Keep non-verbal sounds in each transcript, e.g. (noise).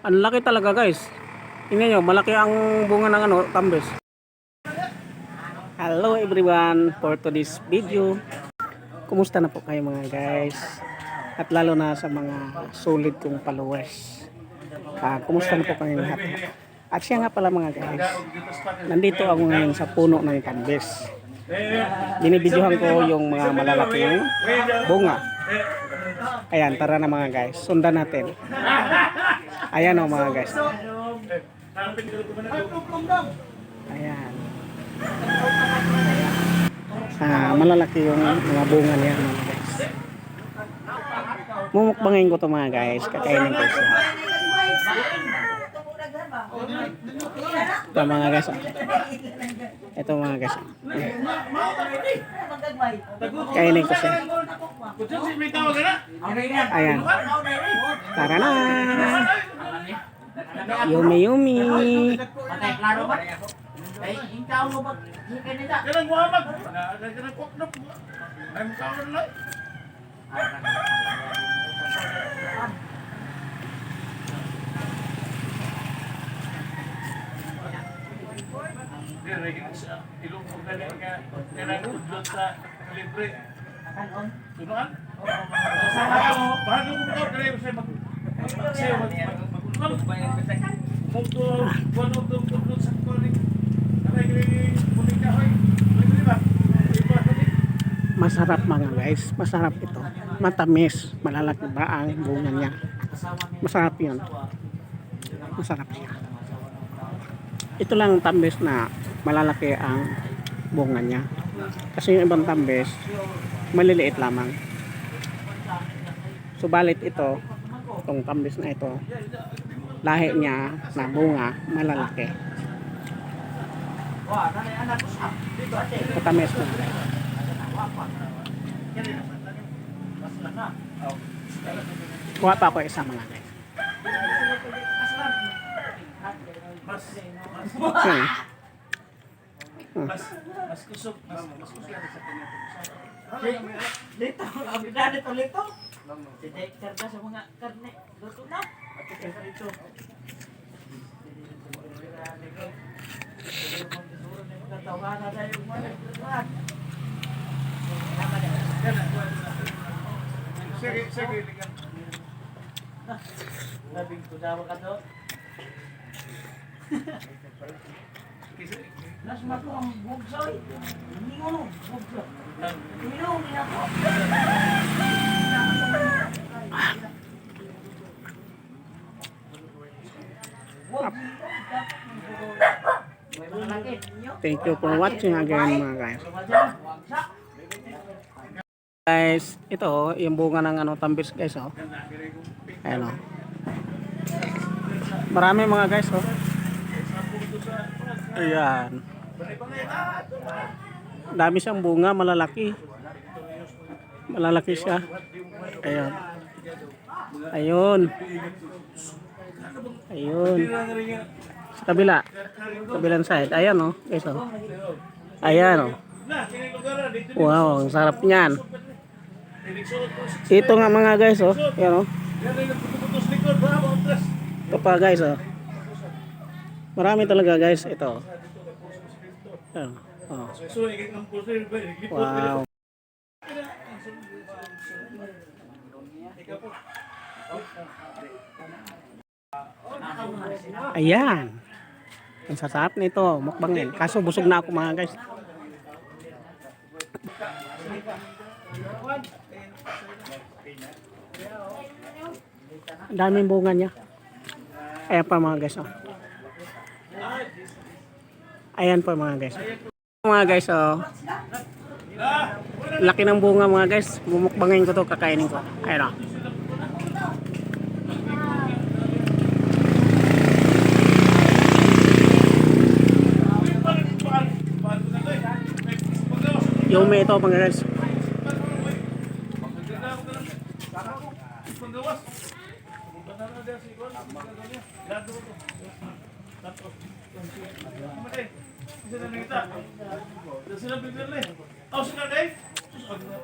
Ang laki talaga guys. Tingnan nyo, malaki ang bunga ng ano, tambes. Hello everyone for today's video. Kumusta na po kayo mga guys? At lalo na sa mga solid kong followers. Ah, kumusta na po kayo lahat? At siya nga pala mga guys, nandito ako ngayon sa puno ng tambes. Binibidyohan ko yung mga malalaking bunga. Ayan, tara na mga guys. Sundan natin. Ayan o mga guys. Ayan. Ah, malalaki yung mga bunga niya mga guys. Mumukbangin ko to mga guys. Kakainin ko siya. Ito mga guys. oh. Ito mga guys. oh. Kainin ko siya. Ayan. Tara na. Yumi yumi. Patay, klaro ba? Ay, ikaw mo ba? Hikan nila. Kanang Muhammad. Kanang koknop. Ay mo kaon lang. Dire gid sa ilong ko gani nga kanang udlot sa libre. Ako, bago ko mo kare sa mag Masarap mga guys. Masarap ito. Matamis. Malalaki ba ang bunga niya. Masarap yun. Masarap siya. Ito lang ang tambes na malalaki ang bunga niya. Kasi yung ibang tambes, maliliit lamang. Subalit ito, itong tambes na ito, lahi niya na bunga, malalaki. Anak ko. Kuha pa ako isa mga guys. Mas Hmm. mas mas kusog mas mas kusog sa kanya. Dito, ang bidade to lito. Si Dexter ka sa mga karne. Luto na. Sige, sige, ligan. Labing ko daw ka to. Nas mato ang bugsoy. Hindi mo no, bugsoy. Ino, niya ko. (laughs) May mga laki. Thank you for watching again mga guys. Guys, ito yung bunga ng ano tambis guys oh. Ayan oh. Marami mga guys oh. Ayan. Dami siyang bunga, malalaki. Malalaki siya. Ayun. Ayun. Ayun. Sa kabila. Kabilang side. Ayan oh, guys oh. Ayan oh. Lugar dito. Wow, ang sarap niyan. Ito nga mga guys oh. Ayan oh. Yan ay nagpuputos likod ba mo tres. Ito pa guys oh. Marami talaga guys ito. Ayan, oh. Wow. Ayan. Ang sasarap nito, mukbangin. Kaso busog na ako mga guys. Ang daming bunga niya. Ayan pa mga guys. Oh. Ayan pa mga guys. Mga guys, oh. Laki ng bunga mga guys. Bumukbangin ko to, kakainin ko. Ayan oh.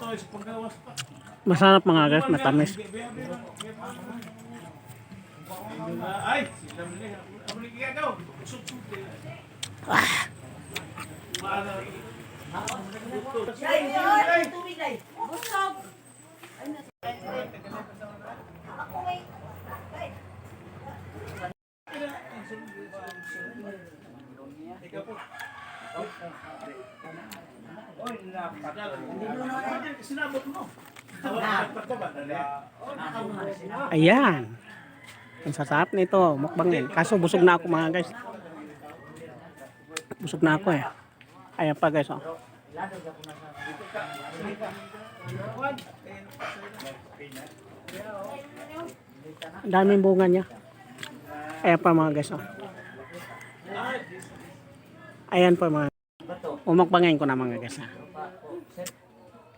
To is panggawas pa. Masarap mga guys, matamis. Ay, sila Ayan. Ang sasarap nito, mukbangin. Kaso busog na ako mga guys. Busog na ako eh. Ayan pa guys oh. Ang daming bunga niya. Ayan pa mga guys oh. Ayan pa mga Umakbangin ko na mga guys ah.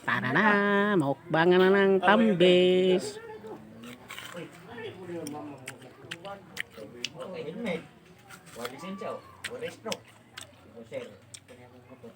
Tara na, maukbangan na ng tambis. Okay, helmet. Wala lisensya o. Wala pambuko. Wala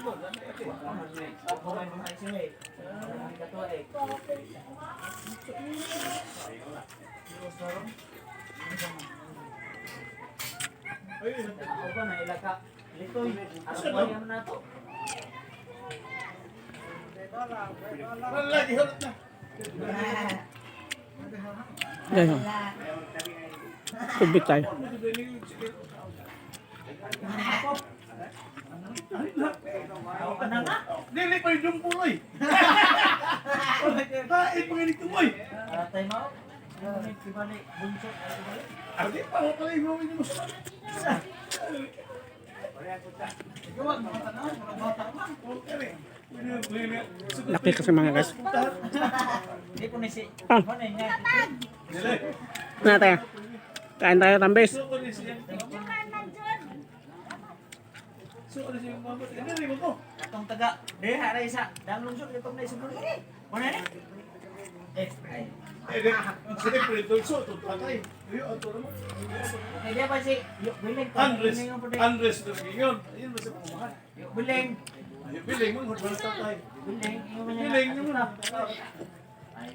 Eh. Ako ba na ilaka? Litoy. Ako ba yan na to? Wala, ihulot na. Ganyan. Tubig tayo. (laughs) Ako ka na nga. Dili pa yung dumpuloy. Kain pa ganito mo eh. Ah, time out. Ano kibali bunso? Ano kibali? Adi pa ako pala yung gawin mo sa Ikaw ang mga tanong, mga bata man. Laki kasi mga guys. Hindi ko ni si... Ah. Ano niya? Na tayo. Kain tayo tambis. So, ano siya? So, ano siya? Ano rin mo Atong taga, di haray sa dang lungsod itong na isang lungsod. Mana ni? Eh, ay. Eh, siyempre, dulso, tutpatay. Turo mo. Okay, di ba si Yuk Biling? Biling puti. Andres na yun. Ayun, basta pamamahan. Yuk Biling. Ayun, biling mo, wala tatay. Biling. yung mga- Biling mo na.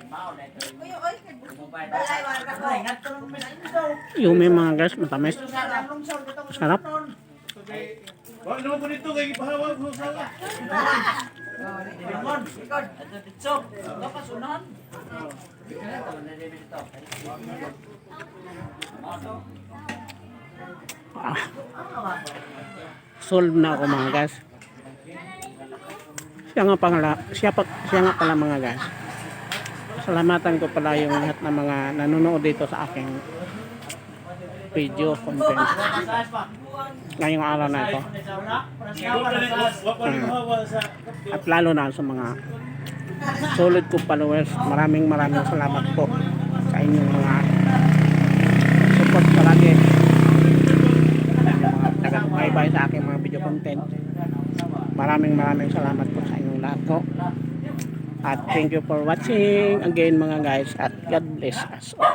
Mao na ito. Uy, uy, Bumabay tayo. Ay, ngadto ng Mexico. Yumi mga guys, matamis. Sarap. Wala naman po nito, kaya ipahawa ko sa Limon. Ito dito. Ito pa sunan. Ito, nalilito ito. Solve na ako mga guys. Siya nga pala, siya, pa, siya nga pala mga guys. Salamatan ko pala yung lahat ng mga nanonood dito sa aking video content ngayong araw na ito. Sa At lalo na sa mga solid kong followers. Maraming maraming salamat po sa inyong mga support palagi. Mga taga-bye sa aking mga video content. Maraming maraming salamat po sa inyong lahat po. At thank you for watching again mga guys at God bless us all.